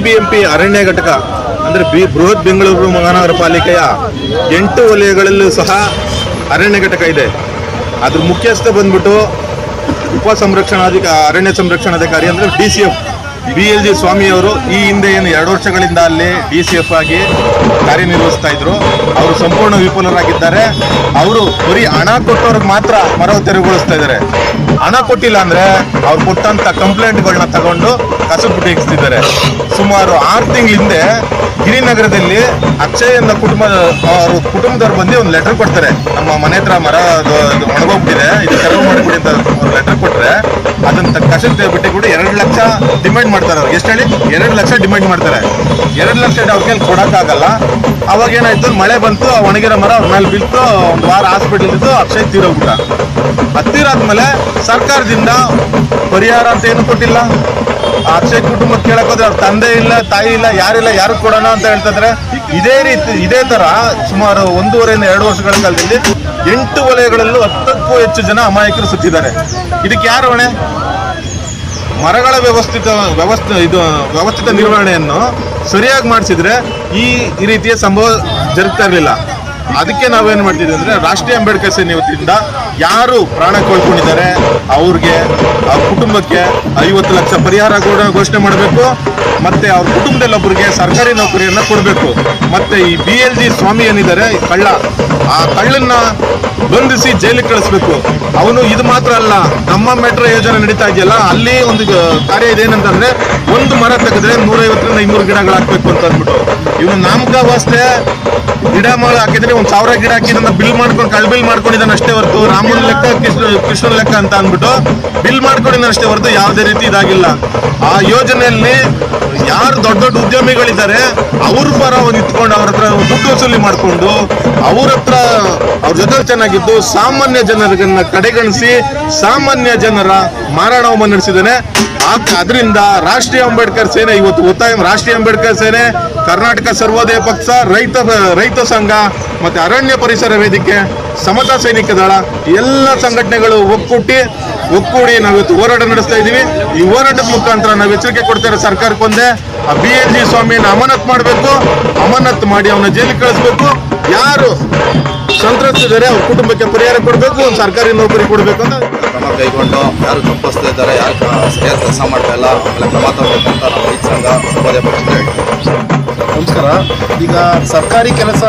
BBMP ಅರಣ್ಯ ಘಟಕ, ಅಂದರೆ ಬಿ ಬೃಹತ್ ಬೆಂಗಳೂರು ಮಹಾನಗರ ಪಾಲಿಕೆಯ ಎಂಟು ವಲಯಗಳಲ್ಲೂ ಸಹ ಅರಣ್ಯ ಘಟಕ ಇದೆ. ಅದ್ರ ಮುಖ್ಯಸ್ಥ ಬಂದ್ಬಿಟ್ಟು ಉಪ ಸಂರಕ್ಷಣಾಧಿಕಾರಿ ಅರಣ್ಯ ಸಂರಕ್ಷಣಾಧಿಕಾರಿ ಅಂದರೆ D C F B L G ಸ್ವಾಮಿಯವರು ಈ ಹಿಂದೆ ಏನು ಎರಡು ವರ್ಷಗಳಿಂದ ಅಲ್ಲಿ ಡಿ ಸಿ ಎಫ್ ಆಗಿ ಕಾರ್ಯನಿರ್ವಹಿಸ್ತಾ ಇದ್ರು. ಅವರು ಸಂಪೂರ್ಣ ವಿಫಲರಾಗಿದ್ದಾರೆ. ಅವರು ಬರೀ ಹಣ ಕೊಟ್ಟವ್ರಿಗೆ ಮಾತ್ರ ಮರ ತೆರವುಗೊಳಿಸ್ತಾ ಇದ್ದಾರೆ. ಹಣ ಕೊಟ್ಟಿಲ್ಲ ಅಂದರೆ ಅವ್ರು ಕೊಟ್ಟಂಥ ಕಂಪ್ಲೇಂಟ್ಗಳನ್ನ ತಗೊಂಡು ಕಸಬು ತೆಗೆಸ್ತಿದ್ದಾರೆ ಸುಮಾರು ಆರು ತಿಂಗಳ ಹಿಂದೆ ಗಿರಿನಗರದಲ್ಲಿ ಅಕ್ಷಯ್ ಅನ್ನೋ ಕುಟುಂಬ, ಅವರು ಕುಟುಂಬದವ್ರು ಬಂದು ಒಂದು ಲೆಟರ್ ಕೊಡ್ತಾರೆ. ನಮ್ಮ ಮನೆ ಹತ್ರ ಮರ ಒಣಗೋಗ್ಬಿಟ್ಟಿದೆ ಕಸಬ್ ಬಿಟ್ಟು ಕೂಡ ಎರಡು ಲಕ್ಷ ಡಿಮ್ಯಾಂಡ್ ಮಾಡ್ತಾರೆ ಅವ್ರಿಗೆ ಎಷ್ಟು ಹೇಳಿ? ಎರಡು ಲಕ್ಷ ಡಿಮ್ಯಾಂಡ್ ಮಾಡ್ತಾರೆ. ಎರಡು ಲಕ್ಷ ಅವ್ರ ಕೈಲಿ ಕೊಡೋಕ್ಕಾಗಲ್ಲ. ಅವಾಗ ಏನಾಯ್ತು? ಮಳೆ ಬಂತು ಒಣಗಿರೋ ಮರ ಅವ್ರ ಮೇಲೆ ಬಿತ್ತು ಒಂದು ವಾರ ಹಾಸ್ಪಿಟಲ್ ಇದ್ದು ಅಕ್ಷಯ್ ತೀರೋಗ್ಬಿಟ್ಟ. ಹತ್ತಿರಾದ್ಮೇಲೆ ಸರ್ಕಾರದಿಂದ ಪರಿಹಾರ ಅಂತ ಏನು ಕೊಟ್ಟಿಲ್ಲ. ಅಕ್ಷಯ್ ಕುಟುಂಬ ಕೇಳಕ್ಕೋದ್ರೆ ಅವ್ರ ತಂದೆ ಇಲ್ಲ, ತಾಯಿ ಇಲ್ಲ, ಯಾರಿಲ್ಲ ಯಾರು ಕೊಡೋಣ ಅಂತ ಹೇಳ್ತಿದ್ರೆ ಇದೇ ರೀತಿ, ಇದೇ ತರ ಸುಮಾರು ಒಂದೂವರೆಯಿಂದ ಎರಡು ವರ್ಷಗಳ ಕಾಲದಲ್ಲಿ ಎಂಟು ವಲಯಗಳಲ್ಲೂ ಹತ್ತಕ್ಕೂ ಹೆಚ್ಚು ಜನ ಅಮಾಯಕರು ಸುತ್ತಿದ್ದಾರೆ. ಇದಕ್ಕೆ ಯಾರು ಹೊಣೆ? ಮರಗಳ ವ್ಯವಸ್ಥಿತ ವ್ಯವಸ್ಥೆ ಇದು ವ್ಯವಸ್ಥಿತ ನಿರ್ವಹಣೆಯನ್ನು ಸರಿಯಾಗಿ ಮಾಡಿಸಿದ್ರೆ ಈ ರೀತಿಯ ಸಂಭವ ಜರುಗ್ತಾ ಇರಲಿಲ್ಲ. ಅದಕ್ಕೆ ನಾವೇನು ಮಾಡ್ತಿದ್ವಿ ಅಂದರೆ ರಾಷ್ಟ್ರೀಯ ಅಂಬೇಡ್ಕರ್ ಸೇನೆ ವತಿಯಿಂದ ಯಾರು ಪ್ರಾಣ ಕಳ್ಕೊಂಡಿದ್ದಾರೆ, ಅವ್ರಿಗೆ, ಆ ಕುಟುಂಬಕ್ಕೆ ಐವತ್ತು ಲಕ್ಷ ಪರಿಹಾರ ಕೂಡ ಘೋಷಣೆ ಮಾಡಬೇಕು, ಮತ್ತು ಅವ್ರ ಕುಟುಂಬದಲ್ಲೊಬ್ಬರಿಗೆ ಸರ್ಕಾರಿ ನೌಕರಿಯನ್ನು ಕೊಡಬೇಕು. ಮತ್ತು ಈ ಬಿ ಎಲ್ ಜಿ ಸ್ವಾಮಿ ಏನಿದ್ದಾರೆ ಕಳ್ಳ, ಆ ಕಳ್ಳನ್ನು ಬಂಧಿಸಿ ಜೈಲಿಗೆ ಕಳಿಸ್ಬೇಕು. ಅವನು ಇದು ಮಾತ್ರ ಅಲ್ಲ, ನಮ್ಮ ಮೆಟ್ರೋ ಯೋಜನೆ ನಡೀತಾ ಇದೆಯಲ್ಲ, ಅಲ್ಲಿ ಒಂದು ಕಾರ್ಯ ಇದೇನಂತಂದರೆ ಒಂದು ಮರ ತೆಗೆದ್ರೆ ನೂರೈವತ್ತರಿಂದ ಇನ್ನೂರು ಗಿಡಗಳು ಅಂತ ಅಂದ್ಬಿಟ್ಟು. ಇವನು ನಾಮಕಾವಾಸ್ತೆ ಗಿಡ ಮರ ಹಾಕಿದ್ರೆ ಒಂದ್ ಸಾವಿರ ಗಿಡ ಹಾಕಿದ್ರೆ ಬಿಲ್ ಮಾಡ್ಕೊಂಡು, ಕಳ್ ಬಿಲ್ ಮಾಡ್ಕೊಂಡಿದ್ದಾನೆ ಅಷ್ಟೇ ಹೊರತು ರಾಮನ ಲೆಕ್ಕ, ಕೃಷ್ಣ, ಕೃಷ್ಣನ ಲೆಕ್ಕ ಅಂತ ಅಂದ್ಬಿಟ್ಟು ಬಿಲ್ ಮಾಡ್ಕೊಂಡಿದ್ದಾನೆ ಅಷ್ಟೇ ಹೊರತು ಯಾವುದೇ ರೀತಿ ಇದಾಗಿಲ್ಲ. ಆ ಯೋಜನೆಯಲ್ಲಿ ಯಾರು ದೊಡ್ಡ ದೊಡ್ಡ ಉದ್ಯಮಿಗಳಿದ್ದಾರೆ, ಅವ್ರ ಪರ ಒಂದು ಇಟ್ಕೊಂಡು ಅವ್ರ ಹತ್ರ ದುಡ್ಡು ವಸೂಲಿ ಮಾಡಿಕೊಂಡು ಅವ್ರ ಹತ್ರ ಅವ್ರ ಜೊತೆ ಚೆನ್ನಾಗಿದ್ದು ಸಾಮಾನ್ಯ ಜನರನ್ನ ಕಡೆಗಣಿಸಿ ಸಾಮಾನ್ಯ ಜನರ ಮಾರಾಣವನ್ನ ನಡೆಸಿದ್ದಾನೆ. ಅದರಿಂದ ರಾಷ್ಟ್ರೀಯ ಅಂಬೇಡ್ಕರ್ ಸೇನೆ ಇವತ್ತು ಒತ್ತಾಯ ರಾಷ್ಟ್ರೀಯ ಅಂಬೇಡ್ಕರ್ ಸೇನೆ, ಕರ್ನಾಟಕ ಸರ್ವೋದಯ ಪಕ್ಷ, ರೈತ ರೈತ ಸಂಘ, ಮತ್ತೆ ಅರಣ್ಯ ಪರಿಸರ ವೇದಿಕೆ, ಸಮತಾ ಸೈನಿಕ ದಳ, ಎಲ್ಲ ಸಂಘಟನೆಗಳು ಒಕ್ಕೂಟಿ ಒಕ್ಕೂಡಿ ನಾವಿವತ್ತು ಹೋರಾಟ ನಡೆಸ್ತಾ ಇದ್ದೀವಿ. ಈ ಹೋರಾಟದ ಮುಖಾಂತರ ನಾವು ಎಚ್ಚರಿಕೆ ಕೊಡ್ತಾರೆ ಸರ್ಕಾರಕ್ಕೆ ಒಂದೇ. ಆ ಬಿ ಎಲ್ ಜಿ ಸ್ವಾಮಿಯನ್ನು ಅಮಾನತ್ ಮಾಡಬೇಕು. ಅಮಾನತ್ ಮಾಡಿ ಅವನ ಜೈಲಿಗೆ ಕಳಿಸ್ಬೇಕು. ಯಾರು ಸಂತ್ರಸ್ತಿದ್ದಾರೆ ಅವ್ರ ಕುಟುಂಬಕ್ಕೆ ಪರಿಹಾರ ಕೊಡಬೇಕು, ಒಂದು ಸರ್ಕಾರಿ ನೌಕರಿ ಕೊಡಬೇಕು ಅಂತ. ಕ್ರಮ ಕೈಗೊಂಡು ಯಾರು ತಪ್ಪಿಸ್ತಾ ಇದ್ದಾರೆ, ಯಾರು ಸರಿಯಾದ ಕೆಲಸ ಮಾಡ್ತಾ ಇಲ್ಲ, ಆಮೇಲೆ ಕ್ರಮ ತಗೋಬೇಕಂತ ನಮ್ಮ ಸಂಘ ಸಮಾಜ ಪಕ್ಷದ. ಹೇಳ್ತೀವಿ ನಮಸ್ಕಾರ. ಈಗ ಸರ್ಕಾರಿ ಕೆಲಸ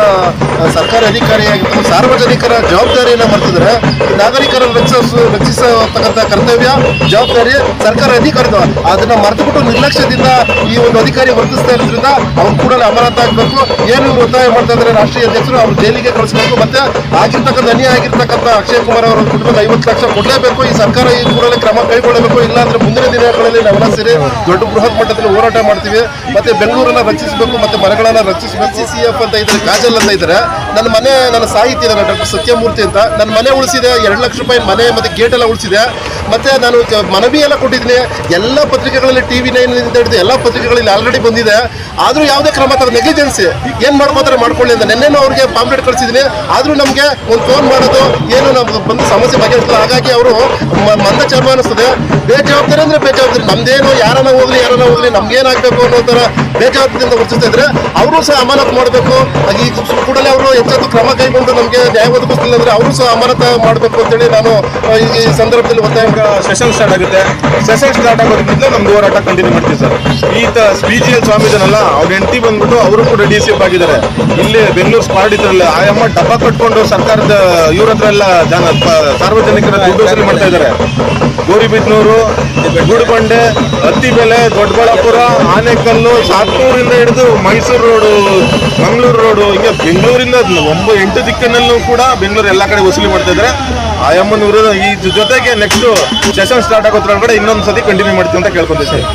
ಸರ್ಕಾರಿ ಅಧಿಕಾರಿಯಾಗಿದ್ದು ಸಾರ್ವಜನಿಕರ ಜವಾಬ್ದಾರಿಯನ್ನು ಮಾಡ್ತಿದ್ರೆ. ನಾಗರಿಕರ ರಕ್ಷಿಸ, ರಕ್ಷಿಸತಕ್ಕಂಥ ಕರ್ತವ್ಯ ಜವಾಬ್ದಾರಿ ಸರ್ಕಾರ ಅಧಿಕಾರದ. ಅದನ್ನು ಮರೆತುಬಿಟ್ಟು ನಿರ್ಲಕ್ಷ್ಯದಿಂದ ಈ ಒಂದು ಅಧಿಕಾರಿ ವರ್ತಿಸ್ತಾ ಇರೋದ್ರಿಂದ ಅವ್ರು ಕೂಡ ಅಮಾನತ ಆಗಬೇಕು. ಏನು ಒತ್ತಾಯ ಮಾಡ್ತಾ ಇದ್ದಾರೆ ರಾಷ್ಟ್ರೀಯ ಅಧ್ಯಕ್ಷರು ಅವ್ರು ಜೈಲಿಗೆ ಕಳಿಸ್ಬೇಕು, ಮತ್ತೆ ಆಗಿರ್ತಕ್ಕಂಥ ಅನ್ಯಾಯ ಆಗಿರ್ತಕ್ಕಂಥ ಅಕ್ಷಯ್ ಕುಮಾರ್ ಅವರ ಕುಟುಂಬದ ಐವತ್ತು ಲಕ್ಷ ಕೊಡಲೇಬೇಕು. ಈ ಸರ್ಕಾರ ಈ ಕೂಡಲೇ ಕ್ರಮ ಕೈಗೊಳ್ಳಬೇಕು. ಇಲ್ಲಾಂದ್ರೆ ಮುಂದಿನ ದಿನಗಳಲ್ಲಿ ನಾವೆಲ್ಲ ಸೇರಿ ದೊಡ್ಡ ಬೃಹತ್ ಮಟ್ಟದಲ್ಲಿ ಹೋರಾಟ ಮಾಡ್ತೀವಿ. ಮತ್ತೆ ಬೆಂಗಳೂರನ್ನ ರಕ್ಷಿಸಬೇಕು ಮತ್ತೆ ಮರಗಳನ್ನ ರಕ್ಷಿಸಿ ಸಿ ಎಫ್ ಅಂತ ಇದ್ದಾರೆ ಕಾಜಲ್ ಅಂತ ಇದ್ದಾರೆ. ನನ್ನ ಮನೆ, ನನ್ನ ಸಾಹಿತಿ ನನ್ನ ಡಾಕ್ಟರ್ ಸತ್ಯಮೂರ್ತಿ ಅಂತ. ನನ್ನ ಮನೆ ಉಳಿಸಿದೆ, ಎರಡು ಲಕ್ಷ ರೂಪಾಯಿ ಮನೆ ಮತ್ತೆ ಗೇಟ್ ಎಲ್ಲ ಉಳಿಸಿದೆ. ಮತ್ತೆ ನಾನು ಮನವಿ ಎಲ್ಲ ಕೊಟ್ಟಿದ್ದೀನಿ. ಎಲ್ಲ ಪತ್ರಿಕೆಗಳಲ್ಲಿ ಟಿ ವಿ ನೈನ್ ಹಿಡಿದು ಎಲ್ಲ ಪತ್ರಿಕೆಗಳಲ್ಲಿ ಆಲ್ರೆಡಿ ಬಂದಿದೆ. ಆದರೂ ಯಾವುದೇ ಕ್ರಮ ತರ ನೆಗ್ಲಿಜೆನ್ಸಿ ಏನು ಮಾಡ್ಕೋತಾರೆ ಮಾಡ್ಕೊಳ್ಳಿ ಅಂತ. ನೆನ್ನೆನೂ ಅವ್ರಿಗೆ ಪಾಂಪ್ಲೆಟ್ ಕಳಿಸಿದ್ದೀನಿ. ಆದರೂ ನಮಗೆ ಒಂದು ಫೋನ್ ಮಾಡೋದು ಏನು ನಮ್ಗೆ ಬಂದು ಸಮಸ್ಯೆ ಬಗೆಹರಿಸಲ್ಲ ಹಾಗಾಗಿ ಅವರು ಮಂದ ಚರ್ಮ ಅನಿಸ್ತದೆ. ಬೇಜವಾಬ್ದಾರಿ ಅಂದ್ರೆ ಬೇಜವಾಬ್ದಾರಿ. ನಮ್ದೇನು ಯಾರನ್ನ ಹೋಗ್ಲಿ ಯಾರನ್ನ ಹೋಗ್ಲಿ ನಮ್ಗೇನಾಗಬೇಕು ಅನ್ನೋ ಥರ ಬೇಜವಾಬ್ದಾರಿಯಿಂದ ವರ್ತಿಸ್ತಾ ಇದ್ರೆ ಅವರು ಸಹ ಅಮಾನತು ಮಾಡಬೇಕು. ಈ ಕೂಡಲೇ ಅವರು ಹೆಚ್ಚೆತ್ತು ಕ್ರಮ ಕೈಗೊಂಡು ನಮಗೆ ನ್ಯಾಯ ಒದಗಿಸ್ತಿಲ್ಲ ಅಂದ್ರೆ ಅವರು ಸಹ ಅಮಾನತ ಮಾಡಬೇಕು ಅಂತೇಳಿ ನಾನು ಈ ಸಂದರ್ಭದಲ್ಲಿ ಒತ್ತಾಯ ಸೆಷನ್ ಸ್ಟಾರ್ಟ್ ಆಗುತ್ತೆ. ಸೆಷನ್ ಸ್ಟಾರ್ಟ್ ಆಗೋದ್ರಿಂದ ನಮ್ದು ಹೋರಾಟ ಕಂಟಿನ್ಯೂ ಮಾಡ್ತೀವಿ ಸರ್. ಈತ ಬಿ ಜಿ ಎಲ್ ಸ್ವಾಮಿ ಇದನ್ನಲ್ಲ ಅವ್ರ ಹೆಂಡತಿ ಬಂದ್ಬಿಟ್ಟು ಅವರು ಕೂಡ ಡಿ ಸಿ ಎಫ್ ಆಗಿದ್ದಾರೆ. ಇಲ್ಲಿ ಬೆಂಗಳೂರು ಸ್ಪಾಟ್ ಇದ್ರಲ್ಲ ಆಯಮ್ಮ ಡಬ್ಬ ಕಟ್ಕೊಂಡು ಸರ್ಕಾರದ, ಇವ್ರ ಹತ್ರ ಎಲ್ಲ ಜನ ಸಾರ್ವಜನಿಕರ ದುಡ್ಡು ಮಾಡ್ತಾ ಇದ್ದಾರೆ. ಗೋರಿಬಿದ್ನೂರು, ಗುಡ್ಬಂಡೆ ಹತ್ತಿಬೆಲೆ ದೊಡ್ಡಬಳ್ಳಾಪುರ, ಆನೆಕಲ್ಲು ಸಾತ್ನೂರಿಂದ ಹಿಡಿದು ಮೈಸೂರು ರೋಡು, ಮಂಗಳೂರು ರೋಡು, ಹಿಂಗೆ ಬೆಂಗಳೂರಿಂದ ಒಂಬ ಎಂಟು ದಿಕ್ಕಿನಲ್ಲೂ ಕೂಡ ಬೆಂಗಳೂರು ಎಲ್ಲ ಕಡೆ ವಸೂಲಿ ಮಾಡ್ತಾ ಇದ್ದಾರೆ. ಎಮ್ಮನ್ ವಿರೋಧ ಈ ಜೊತೆಗೆ ನೆಕ್ಸ್ಟ್ ಸೆಷನ್ ಸ್ಟಾರ್ಟ್ ಆಗೋದ್ರೊಳಗಡೆ ಇನ್ನೊಂದು ಸತಿ ಕಂಟಿನ್ಯೂ ಮಾಡ್ತೀವಿ ಅಂತ ಕೇಳ್ಕೊಂತೀವಿ ಸರ್.